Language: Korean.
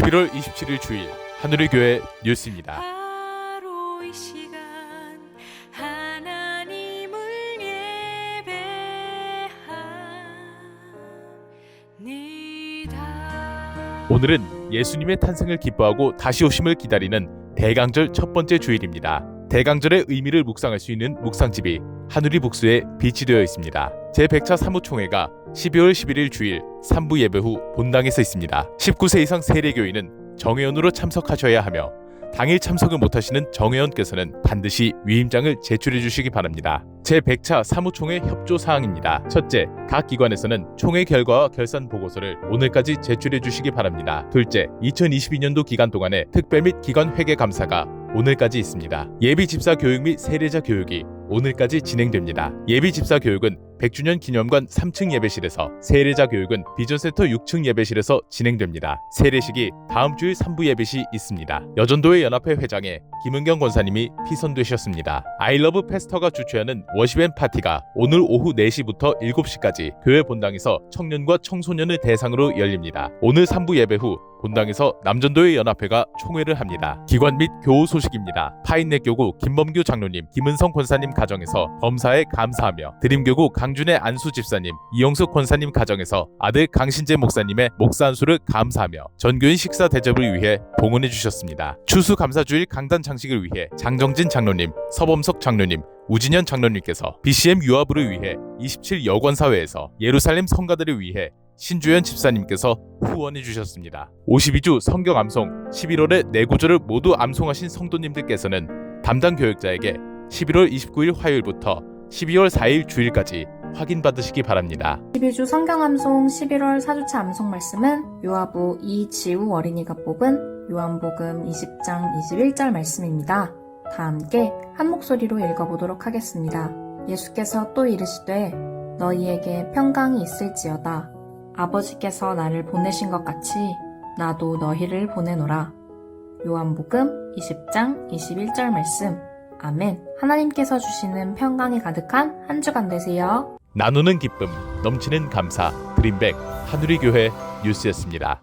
11월 27일 주일 하늘의 교회 뉴스입니다. 오늘은 예수님의 탄생을 기뻐하고 다시 오심을 기다리는 대강절 첫 번째 주일입니다. 대강절의 의미를 묵상할 수 있는 묵상집이 하누리 북수에 비치되어 있습니다. 제100차 사무총회가 12월 11일 주일 3부 예배 후 본당에서 있습니다. 19세 이상 세례교인은 정회원으로 참석하셔야 하며 당일 참석을 못하시는 정회원께서는 반드시 위임장을 제출해 주시기 바랍니다. 제100차 사무총회 협조 사항입니다. 첫째, 각 기관에서는 총회 결과와 결산 보고서를 오늘까지 제출해 주시기 바랍니다. 둘째, 2022년도 기간 동안에 특별 및 기관 회계 감사가 오늘까지 있습니다. 예비 집사 교육 및 세례자 교육이 오늘까지 진행됩니다. 예비 집사 교육은 100주년 기념관 3층 예배실에서 세례자 교육은 비전센터 6층 예배실에서 진행됩니다. 세례식이 다음 주일 3부 예배시 있습니다. 여전도회 연합회 회장에 김은경 권사님이 피선되셨습니다. 아이러브 페스터가 주최하는 워시밴 파티가 오늘 오후 4시부터 7시까지 교회 본당에서 청년과 청소년을 대상으로 열립니다. 오늘 3부 예배 후 본당에서 남전도회 연합회가 총회를 합니다. 기관 및 교우 소식입니다. 파인넷 교구 김범규 장로님, 김은성 권사님 가정에서 범사에 감사하며 드림교구 강 준의 안수 집사님, 이영숙 권사님 가정에서 아들 강신재 목사님의 목사 안수를 감사하며 전교인 식사 대접을 위해 봉헌해 주셨습니다. 추수 감사주일 강단 장식을 위해 장정진 장로님, 서범석 장로님, 우진현 장로님께서 BCM 유아부를 위해 27 여권사회에서 예루살렘 성가들을 위해 신주현 집사님께서 후원해 주셨습니다. 52주 성경 암송 11월에 네 구절을 모두 암송하신 성도님들께서는 담당 교육자에게 11월 29일 화요일부터 12월 4일 주일까지 확인받으시기 바랍니다. 12주 성경암송 11월 4주차 암송 말씀은 요하부 이지우 어린이가 뽑은 요한복음 20장 21절 말씀입니다. 다 함께 한 목소리로 읽어보도록 하겠습니다. 예수께서 또 이르시되 너희에게 평강이 있을지어다. 아버지께서 나를 보내신 것 같이 나도 너희를 보내노라. 요한복음 20장 21절 말씀. 아멘. 하나님께서 주시는 평강이 가득한 한 주간 되세요. 나누는 기쁨, 넘치는 감사, 드림백 하누리 교회 뉴스였습니다.